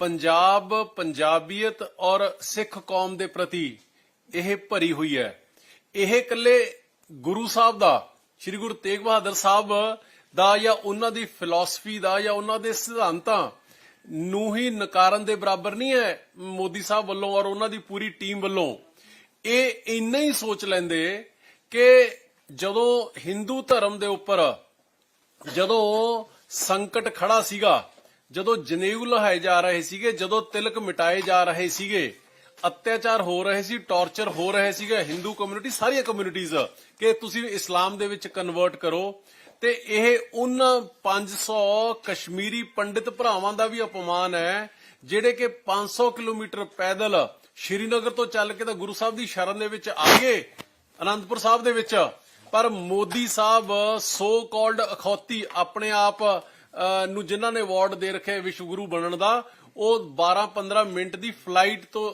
ਪੰਜਾਬ, ਪੰਜਾਬੀਅਤ ਔਰ ਸਿੱਖ ਕੌਮ ਦੇ ਪ੍ਰਤੀ ਇਹ ਭਰੀ ਹੋਈ ਹੈ। ਇਹ ਇਕੱਲੇ ਗੁਰੂ ਸਾਹਿਬ ਦਾ, ਸ੍ਰੀ ਗੁਰੂ ਤੇਗ ਬਹਾਦਰ ਸਾਹਿਬ ਦਾ ਜਾਂ ਉਹਨਾਂ ਦੀ ਫਿਲਾਸਫੀ ਦਾ ਜਾਂ ਉਹਨਾਂ ਦੇ ਸਿਧਾਂਤਾਂ ਨੂੰ ਹੀ ਨਕਾਰਨ ਦੇ ਬਰਾਬਰ ਨਹੀਂ ਹੈ ਮੋਦੀ ਸਾਹਿਬ ਵੱਲੋਂ ਔਰ ਉਹਨਾਂ ਦੀ ਪੂਰੀ ਟੀਮ ਵੱਲੋਂ। ਇਹ ਇੰਨਾ ਹੀ ਸੋਚ ਲੈਂਦੇ ਕਿ ਜਦੋਂ ਹਿੰਦੂ ਧਰਮ ਦੇ ਉੱਪਰ ਜਦੋਂ ਸੰਕਟ ਖੜਾ ਸੀਗਾ ਜਦੋਂ ਜਨੇਊ ਲਹਾਏ ਜਾ ਰਹੇ ਸੀਗੇ, ਜਦੋਂ ਤਿਲਕ ਮਿਟਾਏ ਜਾ ਰਹੇ ਸੀਗੇ, ਅਤਿਆਚਾਰ ਹੋ ਰਹੇ ਸੀ, ਟੌਰਚਰ ਹੋ ਰਹੇ ਸੀਗੇ ਹਿੰਦੂ ਕਮਿਊਨਿਟੀ ਸਾਰੀਆਂ ਕਮਿਊਨਿਟੀਆਂ ਕਿ ਤੁਸੀਂ ਇਸਲਾਮ ਦੇ ਵਿੱਚ ਕਨਵਰਟ ਕਰੋ, ਤੇ ਇਹ ਉਹਨਾਂ 500 ਕਸ਼ਮੀਰੀ ਪੰਡਿਤ ਭਰਾਵਾਂ ਦਾ ਵੀ ਅਪਮਾਨ ਹੈ, ਜਿਹੜੇ ਕਿ 500 ਕਿਲੋਮੀਟਰ ਪੈਦਲ ਸ਼੍ਰੀਨਗਰ ਤੋਂ ਚੱਲ ਕੇ ਤਾਂ ਗੁਰੂ ਸਾਹਿਬ ਦੀ ਸ਼ਰਨ ਦੇ ਵਿੱਚ ਆ ਗਏ, ਅਨੰਦਪੁਰ ਸਾਹਿਬ ਦੇ ਵਿੱਚ। ਪਰ ਮੋਦੀ ਸਾਹਿਬ ਸੋ ਕਾਲਡ ਅਖੌਤੀ ਆਪਣੇ ਆਪ ਨੂੰ ਜਿਨ੍ਹਾਂ ਨੇ ਅਵਾਰਡ ਦੇ ਰੱਖਿਆ ਵਿਸ਼ਵ ਗੁਰੂ ਬਣਨ ਦਾ, ਉਹ 12-15 ਮਿੰਟ ਦੀ ਫਲਾਈਟ ਤੋਂ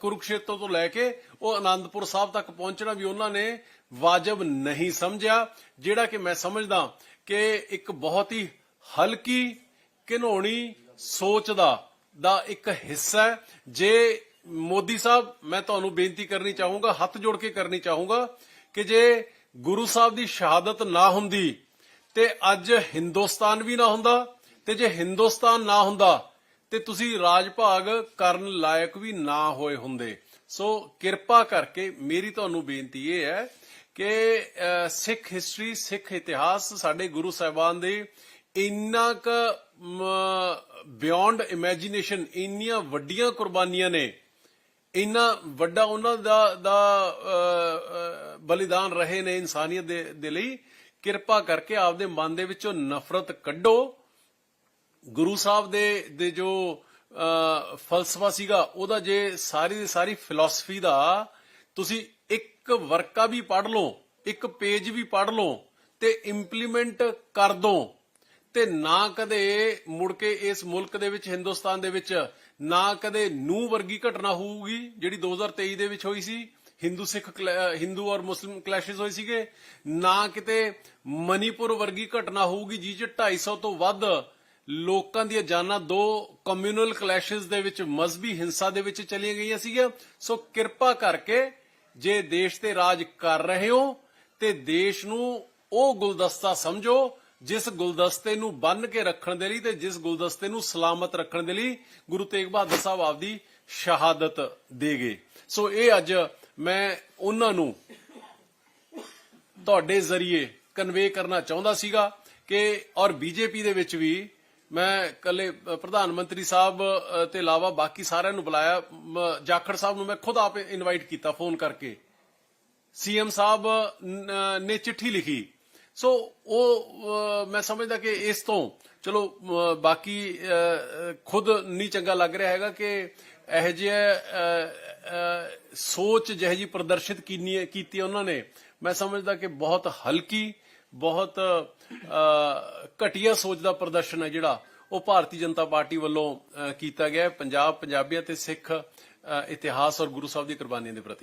ਕੁਰੂਕਸ਼ੇਤਰ ਤੋਂ ਲੈ ਕੇ ਉਹ ਆਨੰਦਪੁਰ ਸਾਹਿਬ ਤੱਕ ਪਹੁੰਚਣਾ ਵੀ ਉਹਨਾਂ ਨੇ ਵਾਜਬ ਨਹੀਂ ਸਮਝਿਆ, ਜਿਹੜਾ ਕਿ ਮੈਂ ਸਮਝਦਾ ਕਿ ਇੱਕ ਬਹੁਤ ਹੀ ਹਲਕੀ, ਘਿਨੋਣੀ ਸੋਚ ਦਾ ਦਾ ਇੱਕ ਹਿੱਸਾ ਹੈ। ਜੇ ਮੋਦੀ ਸਾਹਿਬ, ਮੈਂ ਤੁਹਾਨੂੰ ਬੇਨਤੀ ਕਰਨੀ ਚਾਹੂੰਗਾ, ਹੱਥ ਜੋੜ ਕੇ ਕਰਨੀ ਚਾਹੂੰਗਾ ਕਿ ਜੇ ਗੁਰੂ ਸਾਹਿਬ ਦੀ ਸ਼ਹਾਦਤ ਨਾ ਹੁੰਦੀ ਤੇ ਅੱਜ ਹਿੰਦੁਸਤਾਨ ਵੀ ਨਾ ਹੁੰਦਾ, ਤੇ ਜੇ ਹਿੰਦੁਸਤਾਨ ਨਾ ਹੁੰਦਾ, ਤੇ ਤੁਸੀਂ ਰਾਜ ਭਾਗ ਕਰਨ ਲਾਇਕ ਵੀ ਨਾ ਹੋਏ ਹੁੰਦੇ। ਸੋ ਕਿਰਪਾ ਕਰਕੇ ਮੇਰੀ ਤੁਹਾਨੂੰ ਬੇਨਤੀ ਇਹ ਹੈ ਕਿ ਸਿੱਖ ਹਿਸਟਰੀ ਸਿੱਖ ਇਤਿਹਾਸ ਸਾਡੇ ਗੁਰੂ ਸਾਹਿਬਾਨ ਦੇ ਇੰਨਾ ਕ ਬਿਯੋਂਡ ਇਮੇਜਿਨੇਸ਼ਨ ਇੰਨੀਆਂ ਵੱਡੀਆਂ ਕੁਰਬਾਨੀਆਂ ਨੇ। ਇੰਨਾ ਵੱਡਾ ਉਹਨਾਂ ਦਾ ਦਾ ਬਲੀਦਾਨ ਰਹੇ ਨੇ ਇਨਸਾਨੀਅਤ ਦੇ ਲਈ ਕਿਰਪਾ ਕਰਕੇ ਆਪਦੇ ਮਨ ਦੇ ਵਿੱਚੋਂ ਨਫ਼ਰਤ ਕੱਢੋ। ਗੁਰੂ ਸਾਹਿਬ ਦੇ ਦੇ ਜੋ ਫਲਸਫਾ ਸੀਗਾ, ਉਹਦਾ ਜੇ ਸਾਰੀ ਦੀ ਸਾਰੀ ਫਿਲਾਸਫੀ ਦਾ, ਤੁਸੀਂ ਇੱਕ ਵਰਕਾ ਵੀ ਪੜ੍ਹ ਲਓ, ਇੱਕ ਪੇਜ ਵੀ ਪੜ੍ਹ ਲਓ ਤੇ ਇੰਪਲੀਮੈਂਟ ਕਰ ਦੋ। ਤੇ ਨਾ ਕਦੇ ਮੁੜ ਕੇ ਇਸ ਮੁਲਕ ਦੇ ਵਿੱਚ, ਹਿੰਦੁਸਤਾਨ ਦੇ ਵਿੱਚ ਨਾ ਕਦੇ ਨੂ ਵਰਗੀ ਘਟਨਾ ਹੋਊਗੀ ਜਿਹੜੀ 2023 ਦੇ ਵਿੱਚ ਹੋਈ ਸੀ। ਹਿੰਦੂ ਸਿੱਖ ਕਲੈ- ਹਿੰਦੂ ਔਰ ਮੁਸਲਿਮ ਕਲੈਸ਼ਸ ਹੋਏ ਸੀਗੇ। ਨਾ ਕਿਤੇ ਮਨੀਪੁਰ ਵਰਗੀ ਘਟਨਾ ਹੋਊਗੀ ਜਿਸ 'ਚ 250 ਤੋਂ ਵੱਧ ਲੋਕਾਂ ਦੀਆਂ ਜਾਨਾਂ ਦੋ ਕਮਿਊਨਲ ਕਲੈਸ਼ਸ ਦੇ ਵਿੱਚ ਮਜ਼ਬੀ ਹਿੰਸਾ ਦੇ ਵਿੱਚ ਚਲੀਆਂ ਗਈਆਂ ਸੀਗੀਆਂ। ਸੋ ਕਿਰਪਾ ਕਰਕੇ ਜੇ ਦੇਸ਼ ਤੇ ਰਾਜ ਕਰ ਰਹੇ ਹੋ, ਤੇ ਦੇਸ਼ ਨੂੰ ਉਹ ਗੁਲਦਸਤਾ ਸਮਝੋ, ਜਿਸ ਗੁਲਦਸਤੇ ਨੂੰ ਬੰਨ ਕੇ ਰੱਖਣ ਦੇ ਲਈ ਤੇ ਜਿਸ ਗੁਲਦਸਤੇ ਨੂੰ ਸਲਾਮਤ ਰੱਖਣ ਦੇ ਲਈ ਗੁਰੂ ਤੇਗ ਬਹਾਦਰ ਸਾਹਿਬ ਆਪਦੀ ਸ਼ਹਾਦਤ ਦੇ ਗਏ ਸੋ ਇਹ ਅੱਜ ਮੈਂ ਉਹਨਾਂ ਨੂੰ ਤੁਹਾਡੇ ਜ਼ਰੀਏ ਕਨਵੇ ਕਰਨਾ ਚਾਹੁੰਦਾ ਸੀਗਾ ਕਿ ਔਰ ਬੀਜੇਪੀ ਦੇ ਵਿੱਚ ਵੀ ਮੈਂ ਕੱਲੇ ਪ੍ਰਧਾਨ ਮੰਤਰੀ ਸਾਹਿਬ ਅ, ਤੇ ਇਲਾਵਾ ਬਾਕੀ ਸਾਰਿਆਂ ਨੂੰ ਬੁਲਾਇਆ। ਜਾਖੜ ਸਾਹਿਬ ਨੂੰ ਮੈਂ ਖੁਦ ਆਪ ਇਨਵਾਈਟ ਕੀਤਾ ਫੋਨ ਕਰਕੇ। ਸੀਐਮ ਸਾਹਿਬ ਨੇ ਚਿੱਠੀ ਲਿਖੀ। ਸੋ ਉਹ ਮੈਂ ਸਮਝਦਾ ਕਿ ਇਸ ਤੋਂ, ਚਲੋ ਬਾਕੀ ਖੁਦ ਨਹੀਂ ਚੰਗਾ ਲੱਗ ਰਿਹਾ ਹੈਗਾ ਕਿ ਇਹ ਜਿਹੇ ਸੋਚ ਜਿਹੇ ਜੀ ਪ੍ਰਦਰਸ਼ਿਤ ਕੀਨੀ, ਕੀਤੀ ਉਹਨਾਂ ਨੇ। ਮੈਂ ਸਮਝਦਾ ਕਿ ਬਹੁਤ ਹਲਕੀ, ਬਹੁਤ ਘਟੀਆ ਸੋਚ ਦਾ ਪ੍ਰਦਰਸ਼ਨ ਹੈ ਜਿਹੜਾ ਉਹ ਭਾਰਤੀ ਜਨਤਾ ਪਾਰਟੀ ਵੱਲੋਂ ਕੀਤਾ ਗਿਆ ਹੈ। ਪੰਜਾਬ ਪੰਜਾਬੀਅਤ ਤੇ ਸਿੱਖ ਇਤਿਹਾਸ ਔਰ ਗੁਰੂ ਸਾਹਿਬ ਦੀ ਕੁਰਬਾਨੀਆਂ ਦੇ ਪ੍ਰਤੀ